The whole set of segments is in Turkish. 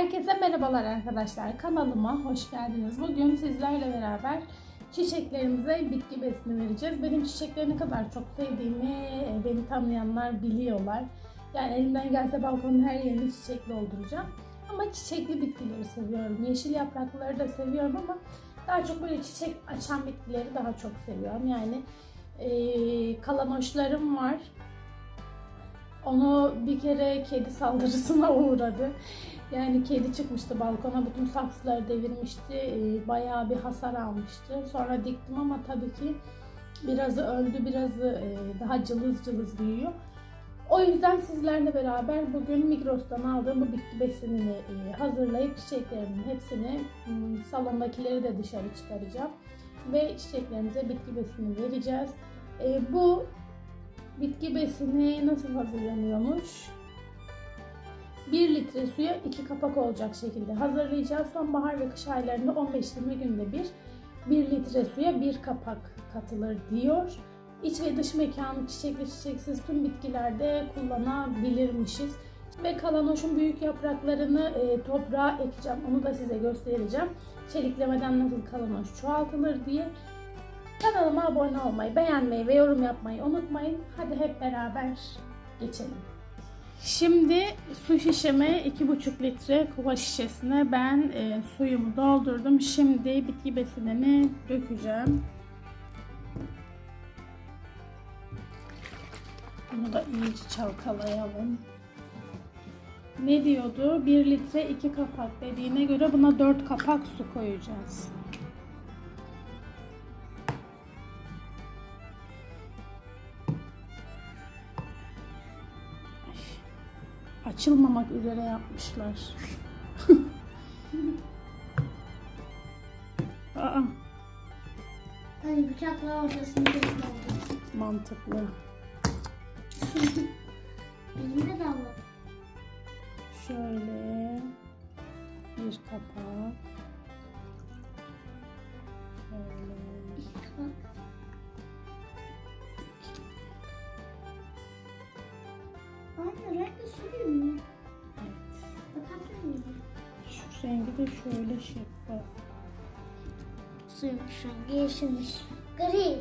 Herkese merhabalar arkadaşlar. Kanalıma hoş geldiniz. Bugün sizlerle beraber çiçeklerimize bitki besini vereceğiz. Benim çiçekleri ne kadar çok sevdiğimi e, beni tanıyanlar biliyorlar. Yani elimden gelse balkonun her yerini çiçek dolduracağım. Ama çiçekli bitkileri seviyorum. Yeşil yaprakları da seviyorum ama daha çok böyle çiçek açan bitkileri daha çok seviyorum. Yani e, kalamoşlarım var. Onu bir kere kedi saldırısına uğradı. Yani kedi çıkmıştı balkona, bütün saksıları devirmişti. Ee, Bayağı bir hasar almıştı. Sonra diktim ama tabii ki birazı öldü, birazı e, daha cılız cılız büyüyor. O yüzden sizlerle beraber bugün Migros'tan aldığım bu bitki besinini e, hazırlayıp çiçeklerimin hepsini m, salondakileri de dışarı çıkaracağım. Ve çiçeklerimize bitki besini vereceğiz. E, Bu bitki besini nasıl hazırlanıyormuş? 1 litre suya 2 kapak olacak şekilde hazırlayacağız. Sonbahar ve kış aylarında 15-20 günde bir 1 litre suya 1 kapak katılır diyor. İç ve dış mekan çiçekli çiçeksiz tüm bitkilerde kullanabilirmişiz. Ve kalanoşun büyük yapraklarını e, toprağa ekeceğim. Onu da size göstereceğim. Çeliklemeden nasıl kalanoş çoğaltılır diye. Kanalıma abone olmayı, beğenmeyi ve yorum yapmayı unutmayın. Hadi hep beraber geçelim. Şimdi su şişeme 2,5 litre kova şişesine ben e, suyumu doldurdum. Şimdi bitki besinini dökeceğim. Bunu da iyice çalkalayalım. Ne diyordu? 1 litre 2 kapak dediğine göre buna 4 kapak su koyacağız. Açılmamak üzere yapmışlar. Aa, Hani bıçakla ortasını kesme mantıklı. Elimde de abla. Şöyle bir kapak. Su gibi mi? Evet. Bakabilir miyim? Şu rengi de şöyle şeffaf. Suymuş rengi yeşilmiş. Gri.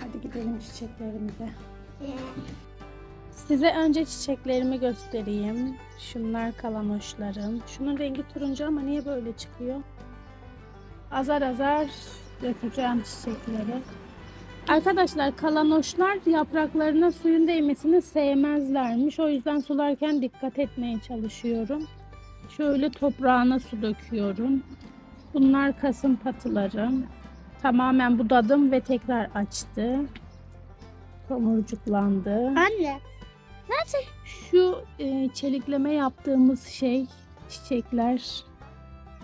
Hadi gidelim çiçeklerimize. Ee, Size önce çiçeklerimi göstereyim. Şunlar kalanoşlarım. Şunun rengi turuncu ama niye böyle çıkıyor? Azar azar dökeceğim çiçekleri. Arkadaşlar kalanoşlar yapraklarına suyun değmesini sevmezlermiş. O yüzden sularken dikkat etmeye çalışıyorum. Şöyle toprağına su döküyorum. Bunlar kasım patılarım. Tamamen budadım ve tekrar açtı. Tomurcuklandı. Anne. Şu e, çelikleme yaptığımız şey, çiçekler,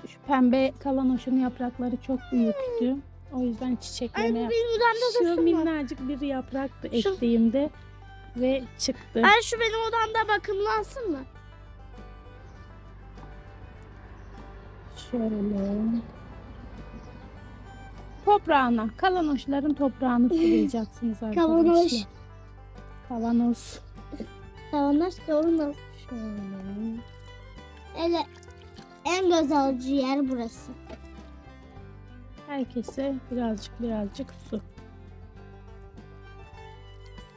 şu pembe kalanoşun yaprakları çok büyüktü. O yüzden çiçekleme benim odamda Şu dursun mu? minnacık bir yapraktı Şu- ektiğimde ve çıktı. Anne şu benim odamda bakımlansın mı? Şöyle. Toprağına, kalanoşların toprağını sulayacaksınız arkadaşlar. Kavanoş. Kavanoz. Kavanoz kavanoz. Şöyle. Öyle en alıcı yer burası. Herkese birazcık birazcık su.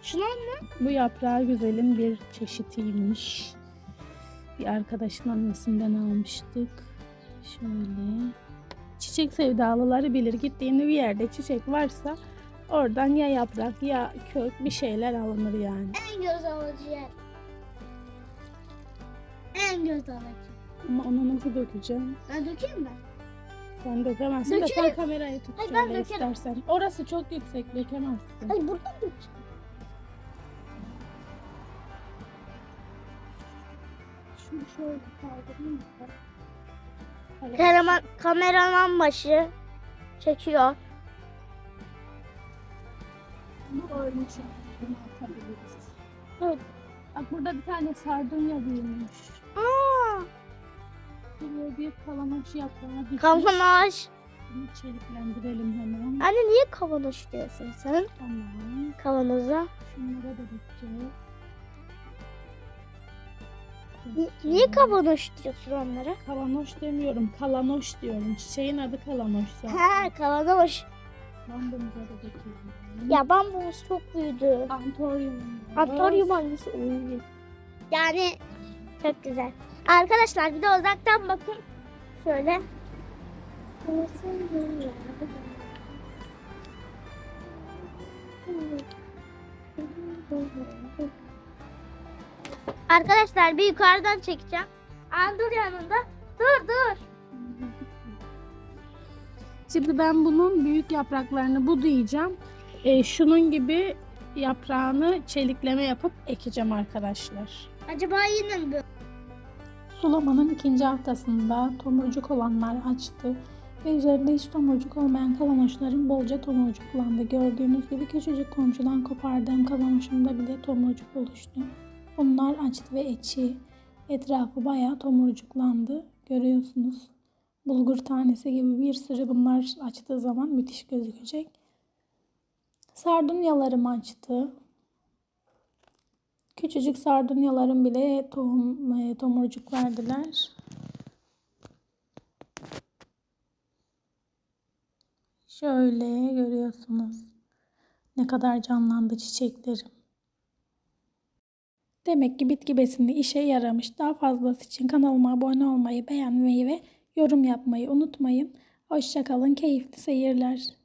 Şuna mı? Bu yaprağı güzelim bir çeşitiymiş. Bir arkadaşın annesinden almıştık. Şöyle. Çiçek sevdalıları bilir. Gittiğinde bir yerde çiçek varsa oradan ya yaprak ya kök bir şeyler alınır yani. En göz alıcı yer. En göz alıcı. Ama onu nasıl dökeceğim? Ben dökeyim mi? Sen dökemezsin de sen kamerayı tut Hayır, şöyle ben dökerim. istersen. Orası çok yüksek dökemezsin. Hayır buradan dökeceğim. Şunu şöyle kaldırayım mı? Kameraman, kameraman başı çekiyor. Bunu öyle atabiliriz. Evet. Bak burada bir tane sardunya büyümüş. Bir kalamış yaprağı dikmiş. kavanoz. Bunu çeliklendirelim hemen. Anne niye kavanoz diyorsun sen? Tamam. Kavanoza. Şunlara da dikeceğiz. Niye kavanoş diyorsun onlara? Kavanoş demiyorum. Kalanoş diyorum. Çiçeğin adı kalanoş zaten. Ha kavanoş. Bambumuza da döküyorum. Ya bambumuz çok büyüdü. Antorium. Antorium hangisi? Yani çok güzel. Arkadaşlar bir de uzaktan bakın. Şöyle. Arkadaşlar bir yukarıdan çekeceğim. Andur yanında. Dur dur. Şimdi ben bunun büyük yapraklarını budayacağım. Ee, şunun gibi yaprağını çelikleme yapıp ekeceğim arkadaşlar. Acaba yine mi? Sulamanın ikinci haftasında tomurcuk olanlar açtı ve üzerinde hiç tomurcuk olmayan kavanoşların bolca tomurcuklandı. Gördüğünüz gibi küçücük komşudan kopardığım kavanoşumda bile tomurcuk oluştu. Bunlar açtı ve içi etrafı bayağı tomurcuklandı. Görüyorsunuz. Bulgur tanesi gibi bir sürü bunlar açtığı zaman müthiş gözükecek. Sardunyalarım açtı. Küçücük sardunyaların bile tohum, e, tomurcuk verdiler. Şöyle görüyorsunuz. Ne kadar canlandı çiçeklerim. Demek ki bitki besini işe yaramış. Daha fazlası için kanalıma abone olmayı, beğenmeyi ve yorum yapmayı unutmayın. Hoşçakalın, keyifli seyirler.